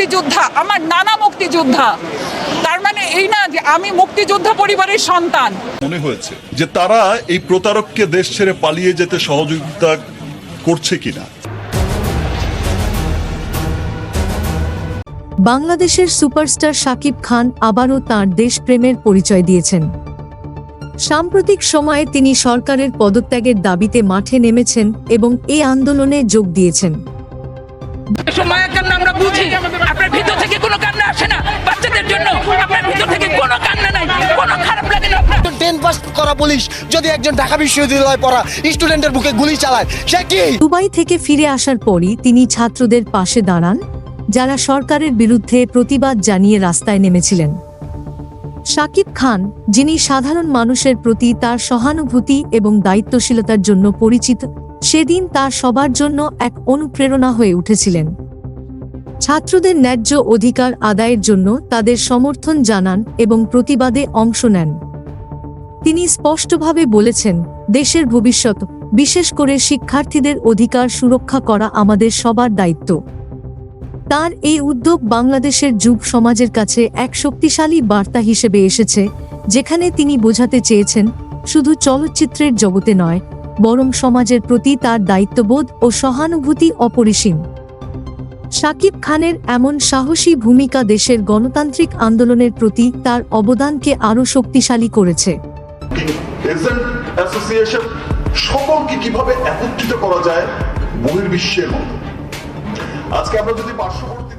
মুক্তিযোদ্ধা আমার নানা মুক্তিযোদ্ধা। তার মানে এই না যে আমি মুক্তিযোদ্ধা পরিবারের সন্তান। মনে হয়েছে যে তারা এই প্রতারককে দেশ ছেড়ে পালিয়ে যেতে সহযোগিতা করছে কিনা। বাংলাদেশের সুপারস্টার শাকিব খান আবারও তাঁর দেশপ্রেমের পরিচয় দিয়েছেন। সাম্প্রতিক সময়ে তিনি সরকারের পদত্যাগের দাবিতে মাঠে নেমেছেন এবং এই আন্দোলনে যোগ দিয়েছেন। বুঝি? আপনার ভিতর থেকে কোনো কান্না আসে না। বাচ্চাদের জন্য আপনার ভিতর থেকে কোনো কান্না নাই। কোনো খারাপ লাগে না। টেন পাস করা পুলিশ যদি একজন ঢাকা বিশ্ববিদ্যালয়ে পড়া স্টুডেন্টের বুকে গুলি চালায় সে কি? দুবাই থেকে ফিরে আসার পরই তিনি ছাত্রদের পাশে দাঁড়ান যারা সরকারের বিরুদ্ধে প্রতিবাদ জানিয়ে রাস্তায় নেমেছিলেন। শাকিব খান যিনি সাধারণ মানুষের প্রতি তার সহানুভূতি এবং দায়িত্বশীলতার জন্য পরিচিত সেদিন তার সবার জন্য এক অনুপ্রেরণা হয়ে উঠেছিলেন। ছাত্রদের ন্যায্য অধিকার আদায়ের জন্য তাদের সমর্থন জানান এবং প্রতিবাদে অংশ নেন। তিনি স্পষ্টভাবে বলেছেন, দেশের ভবিষ্যৎ, বিশেষ করে শিক্ষার্থীদের অধিকার সুরক্ষা করা আমাদের সবার দায়িত্ব। তার এই উদ্যোগ বাংলাদেশের যুব সমাজের কাছে এক শক্তিশালী বার্তা হিসেবে এসেছে, যেখানে তিনি বোঝাতে চেয়েছেন, শুধু চলচ্চিত্রের জগতে নয়, বরং সমাজের প্রতি তার দায়িত্ববোধ ও সহানুভূতি অপরিসীম। শাকিব খানের এমন সাহসী ভূমিকা দেশের গণতান্ত্রিক আন্দোলনের প্রতি তার অবদানকে আরও শক্তিশালী করেছে। সকলকে কীভাবে একত্রিত করা যায় বহির্বিশ্বের মতো। আজকে আমরা যদি পার্শ্ববর্তী